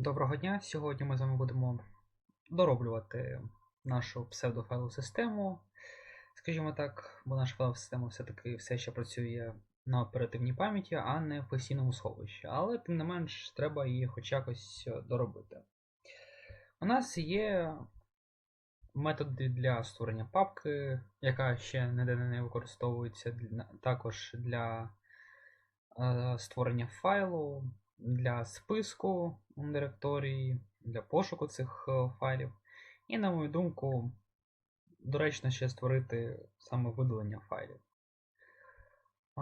Доброго дня! Сьогодні ми з вами будемо дороблювати нашу псевдофайлову систему. Скажімо так, бо наша файлова система все-таки все ще працює на оперативній пам'яті, а не в постійному сховищі. Але тим не менш треба її хоч якось е, доробити. У нас є методи для створення папки, яка ще ніде не використовується, також для е, створення файлу, для списку директорії, для пошуку цих е, файлів. І, на мою думку, доречно ще створити саме видалення файлів.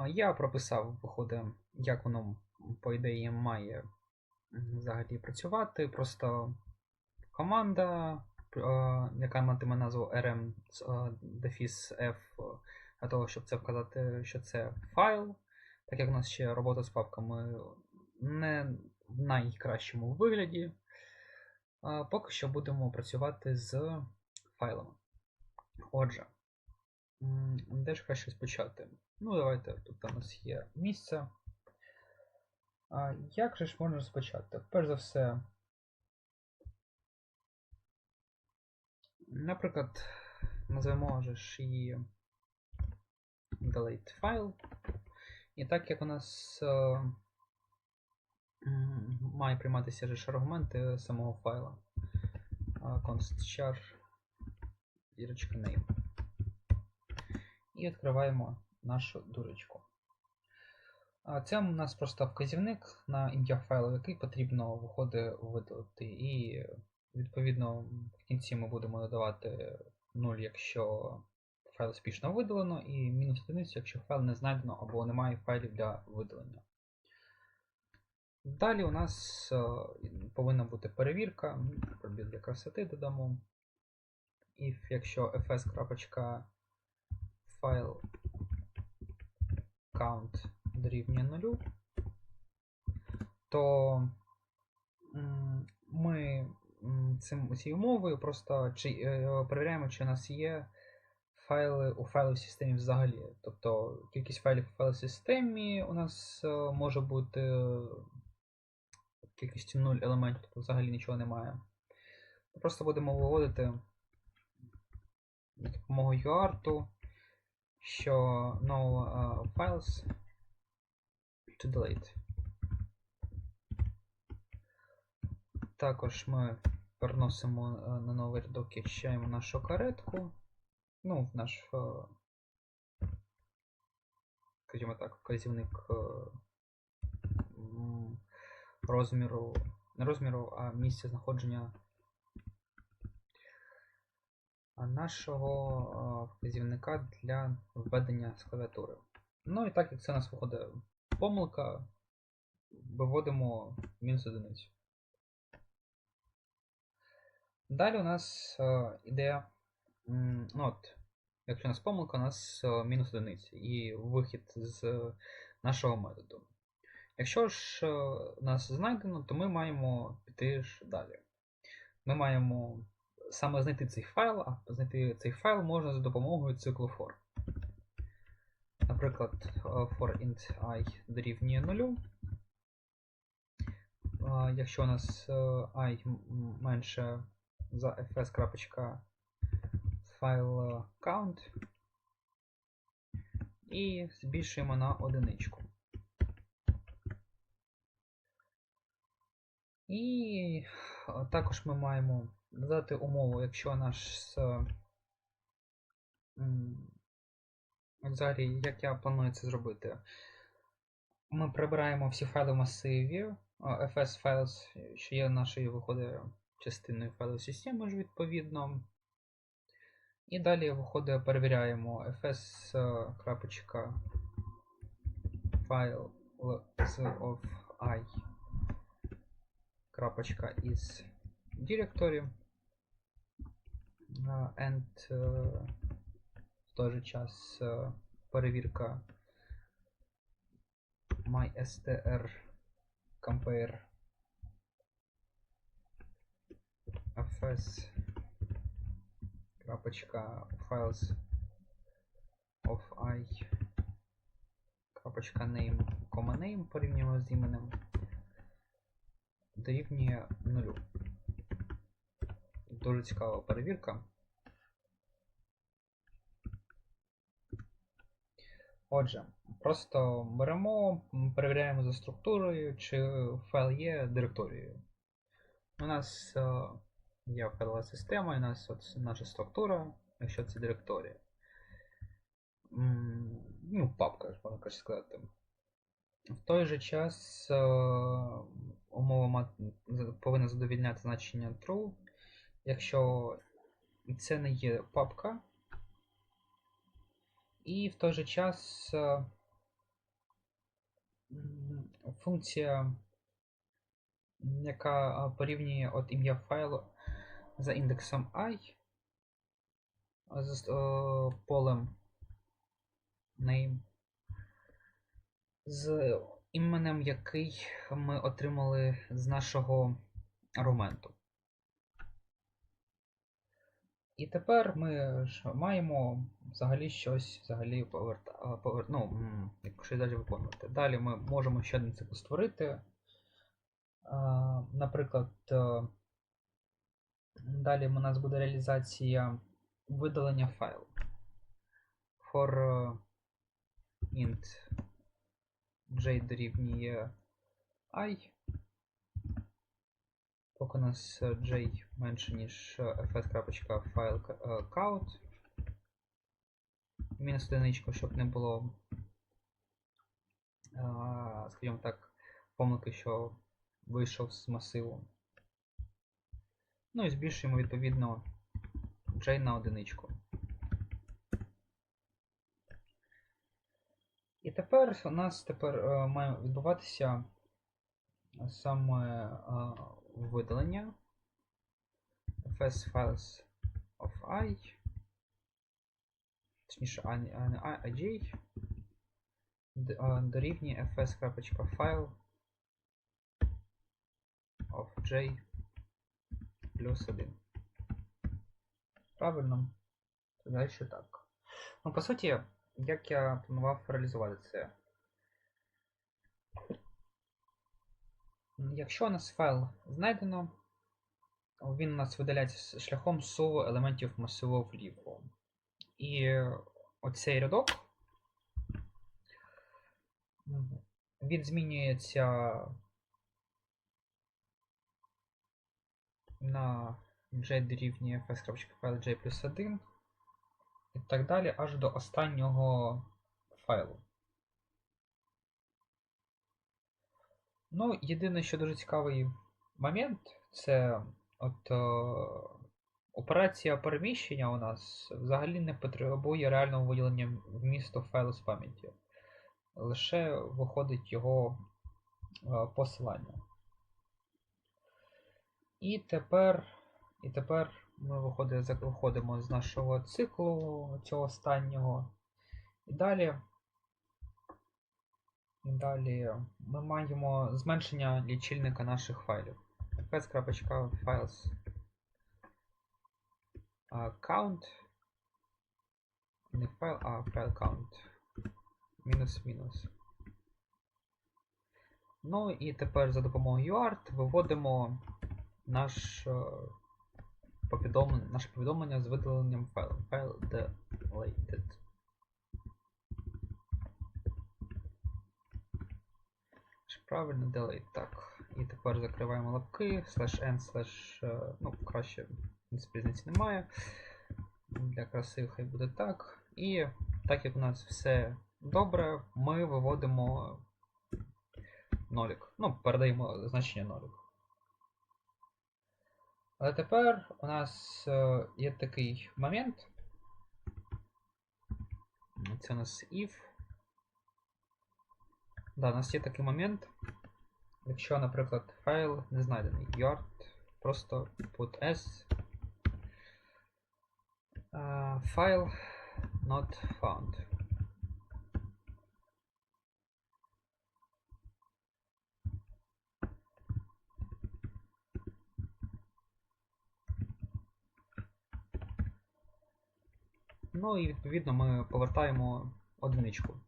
Я прописав, виходить, як воно, по ідеї, має взагалі працювати. Просто команда, е, яка матиме назву rm з, е, defis f, е, для того, щоб це вказати, що це файл. Так як у нас ще робота з папками не в найкращому вигляді, поки що будемо працювати з файлами. Отже, де ж краще спочати? Ну, давайте тут у нас є місце. Як же ж можна розпочати? Перш за все, наприклад, назвемо ж її delete file. І так як у нас е, має прийматися же аргументи самого файла. Const char name. І відкриваємо нашу дурочку. Це у нас просто вказівник на ім'я файлу, який потрібно виходить видалити. І відповідно в кінці ми будемо додавати 0, якщо файл успішно видалено, і мінус одиницю, якщо файл не знайдено або немає файлів для видалення. Далі у нас е, повинна бути перевірка, пробіл для красоти додамо. If якщо fs.file count дорівнює 0, то ми цим, цією умовою просто чи, е, перевіряємо, чи у нас є файли у файловій системі взагалі. Тобто кількість файлів у файловій системі у нас е, може бути кількістю 0 елементів, тобто взагалі нічого немає. Ми просто будемо виводити за допомогою UART, що no е, files to delete. Також ми переносимо е, на новий рядок і очищаємо нашу каретку. Ну, в наш, е, скажімо так, вказівник розміру, не розміру, а місця знаходження нашого вказівника для введення з клавіатури. Ну і так як це у нас виходить помилка, виводимо мінус одиницю. Далі у нас е, іде, ну от, якщо у нас помилка, у нас е, мінус одиниця і вихід з нашого методу. Якщо ж е, нас знайдено, то ми маємо піти ж далі. Ми маємо саме знайти цей файл, а знайти цей файл можна за допомогою циклу for. Наприклад, е, for int i дорівнює 0. Якщо у нас е, i менше за fs.file count і збільшуємо на одиничку. І також ми маємо додати умову, якщо наш взагалі, як я планую це зробити. Ми прибираємо всі файли в масиві, fs files, що є нашою виходить частиною файлової системи відповідно. І далі виходить, перевіряємо fs е, з of i крапочка із directory and в той же час е, перевірка mystr compare fs крапочка files of i крапочка name, кома name порівнюємо з іменем дорівнює нулю. Дуже цікава перевірка. Отже, просто беремо, перевіряємо за структурою, чи файл є директорією. У нас е, є файлова система, у нас от наша структура, якщо це директорія. Ну, папка, можна сказати. В той же час е, умова повинна задовільняти значення true, якщо це не є папка. І в той же час е, функція, яка е, порівнює от ім'я файлу за індексом і з е, полем name, з іменем, який ми отримали з нашого аргументу. І тепер ми ж маємо взагалі щось взагалі поверта... повер... ну, щось далі виконувати. Далі ми можемо ще один цикл створити. Наприклад, е, далі у нас буде реалізація видалення файлу. For е, int j дорівнює i. Поки у нас е, j менше, ніж е, fs.file е, count. Мінус одиничку, щоб не було, скажімо так, помилки, що вийшов з масиву. Ну і збільшуємо відповідно j на одиничку. І тепер у нас тепер е, має відбуватися саме е, видалення fs files of i, точніше, а не i, а j е, дорівнює fs.file of j плюс 1. Правильно? Далі так. Ну, по суті, як я планував реалізувати це. Якщо у нас файл знайдено, він у нас видаляється шляхом суву елементів масиву вліво. І оцей рядок він змінюється на j дорівнює fs.file j плюс 1 і так далі аж до останнього файлу. Ну, єдине, що дуже цікавий момент, це от е, операція переміщення у нас взагалі не потребує реального виділення вмісту файлу з пам'яті. Лише виходить його е, посилання. І тепер, і тепер ми виходимо, з нашого циклу, цього останнього. І далі, і далі ми маємо зменшення лічильника наших файлів. fs.files а, count. Не файл, а файл count. Мінус мінус. Ну і тепер за допомогою UART виводимо наш, е, повідомлення, наше повідомлення з видаленням файлу. Файл deleted. Правильно delete, так. І тепер закриваємо лапки, slash n, slash, е, ну, краще, в принципі, різниці немає. Для краси хай буде так. І так як у нас все добре, ми виводимо нолік. Ну, передаємо значення нолік. Але тепер у нас е, є такий момент. Це у нас if. Да, у нас є такий момент. Якщо, наприклад, файл не знайдений yard, просто put s uh, not found. Ну і відповідно ми повертаємо одиничку.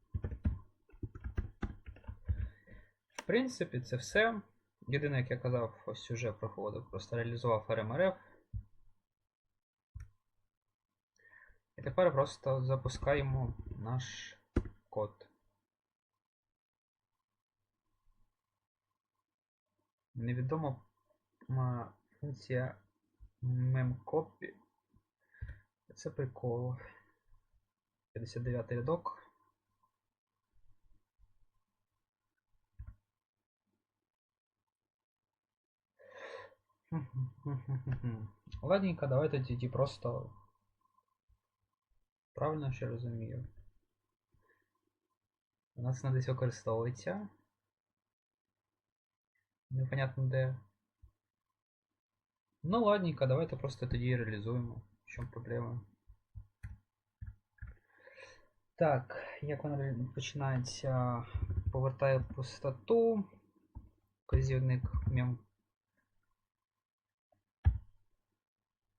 В принципі, це все. Єдине, як я казав, ось уже проходив, просто реалізував RMRF. І тепер просто запускаємо наш код. Невідома функція memcopy. Це прикол. 59 рядок. Ладненько, давайте тоді просто. Правильно ще розумію. У нас вона десь використовується. Непонятно де. Ну ладненько, давайте просто тоді реалізуємо. В чому проблема? Так, як вона починається? Повертає пустоту. Вказівник мем.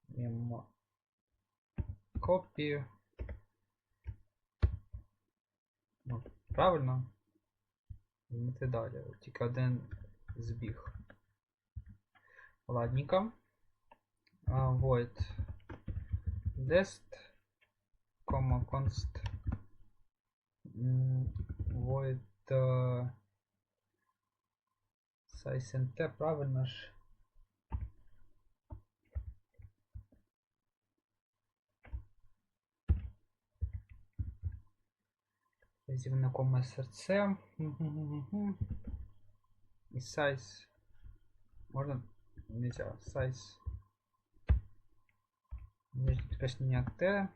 Мем. Копі. Ну, правильно. Змити далі. Тільки один збіг. Ладненько. А, void dest, const void э, size nt, правильно ж. SRC. Мгм-гм-гм. І size. Можна? Нельзя. Size. Нижнее підкреслення T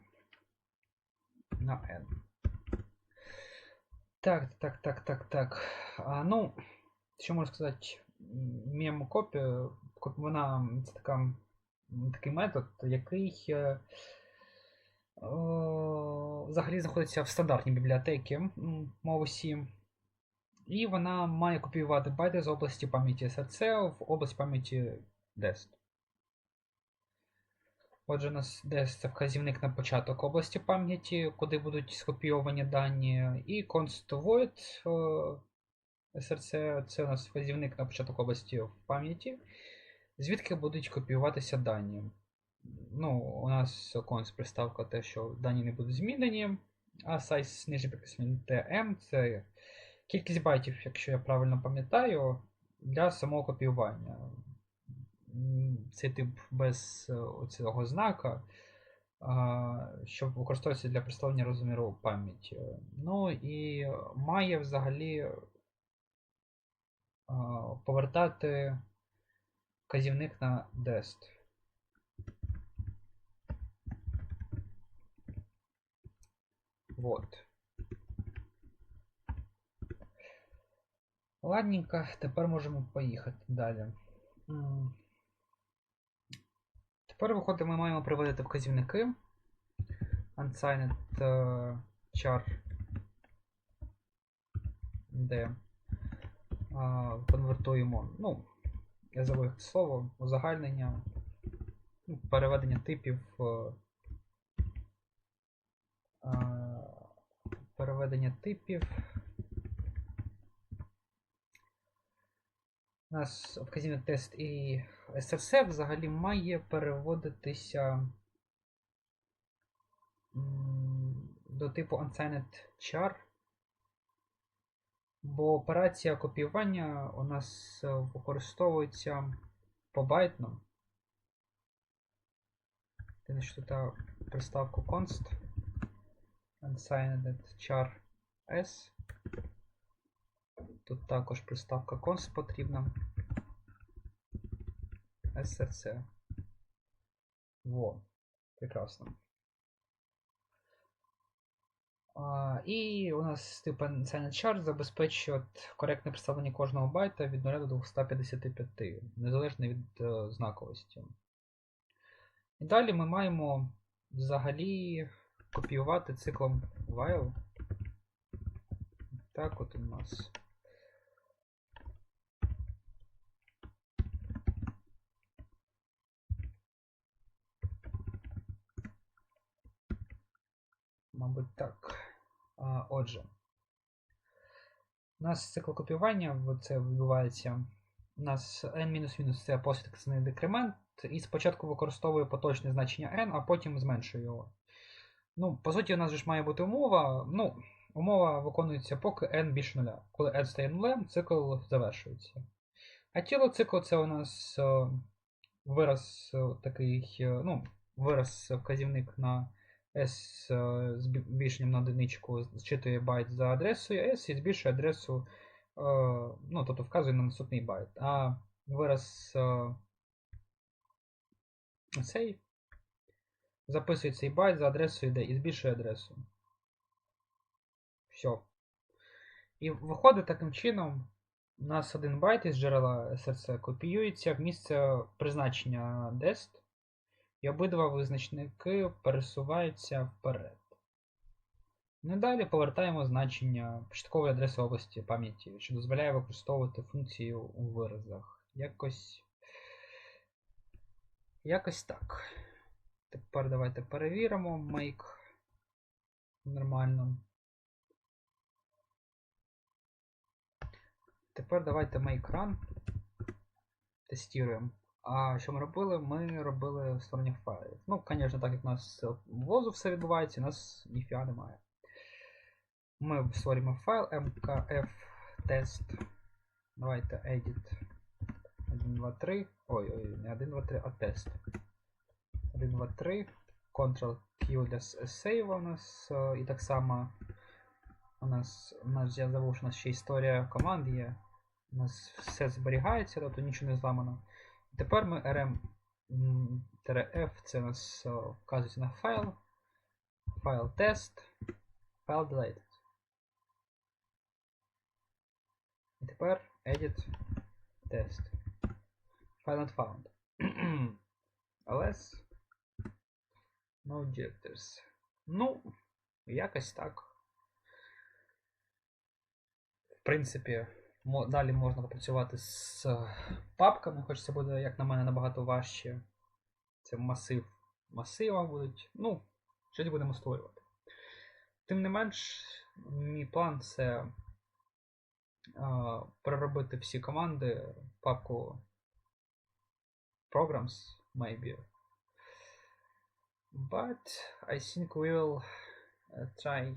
на N. Так, так, так, так, так. А, ну, що можу сказати? Мем копія, вона це така, такий метод, який е, взагалі знаходиться в стандартній бібліотеці мови C. І вона має копіювати байти з області пам'яті SRC в область пам'яті DEST. Отже, у нас це вказівник на початок області пам'яті, куди будуть скопійовані дані, і const void е, SRC це у нас вказівник на початок області в пам'яті, звідки будуть копіюватися дані. Ну, у нас const приставка те, що дані не будуть змінені, а size нижнє підкреслення TM це кількість байтів, якщо я правильно пам'ятаю, для самого копіювання. Цей тип без е, цього знака, що використовується для представлення розміру пам'яті. Ну і має взагалі повертати вказівник на dest. Вот. Ладненько, тепер можемо поїхати далі. Тепер виходить, ми маємо приводити вказівники. Unsigned е, char де а, конвертуємо, ну, я забув це слово, узагальнення, ну, переведення типів. а, переведення типів. Нас вказівник тест і SRC взагалі має переводитися до типу unsigned char, бо операція копіювання у нас використовується побайтно. Ти що тут приставку const unsigned char s. Тут також приставка const потрібна. SRC. Во. Прекрасно. А, і у нас тип Unsigned Chart забезпечує коректне представлення кожного байта від 0 до 255, незалежно від е, знаковості. І далі ми маємо взагалі копіювати циклом while. Так от у нас. Мабуть, так. А, Отже, у нас цикл копіювання це відбувається у нас n-мінус це послідкісний декремент, і спочатку використовує поточне значення n, а потім зменшує його. Ну, по суті, у нас же ж має бути умова. Ну, умова виконується поки n більше нуля. Коли n стає нулем, цикл завершується. А тіло циклу це у нас е, вираз е, такий, е, ну, вираз вказівник на S е, з бі- більшенням на одиничку зчитує байт за адресою S і збільшує адресу, е, ну, тобто вказує на наступний байт. А вираз е, цей записує цей байт за адресою D і збільшує адресу. Все. І виходить таким чином, у нас один байт із джерела SRC копіюється в місце призначення dest, і обидва визначники пересуваються вперед. Ну далі повертаємо значення початкової адреси області пам'яті, що дозволяє використовувати функцію у виразах. Якось. Якось так. Тепер давайте перевіримо make нормально. Тепер давайте make run. Тестуємо. А що ми робили? Ми робили створення файлів. Ну, звісно, так як у нас возу все відбувається, у нас ніфіга немає. Ми створюємо файл mkf test. Давайте edit 1, 2, 3. Ой, ой, не 1, 2, 3, а тест. 1, 2, 3. Ctrl Q для сейва у нас. І так само у нас, у нас я забув, що у нас ще історія команд є. У нас все зберігається, тобто нічого не зламано. Тепер ми rm-f, це у нас е, вказується на файл. Файл тест. Файл deleted. І тепер edit test. File not found. ls no objectors. Ну, якось так. В принципі, далі можна попрацювати з е, папками, хоч це буде, як на мене, набагато важче. Це масив масива будуть. Ну, щось будемо створювати. Тим не менш, мій план це е, переробити всі команди папку programs, maybe. But I think we will uh, try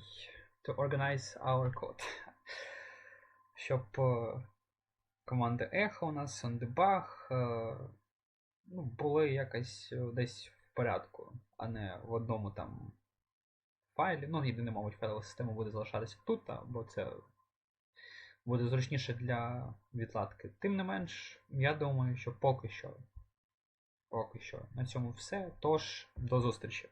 to organize our code. Щоб е, команди echo у нас, OnDebug е, ну, були якось е, десь в порядку, а не в одному там файлі. Ну, єдине, мабуть, файлова система буде залишатися тут, бо це буде зручніше для відкладки. Тим не менш, я думаю, що поки що. Поки що. На цьому все. Тож, до зустрічі.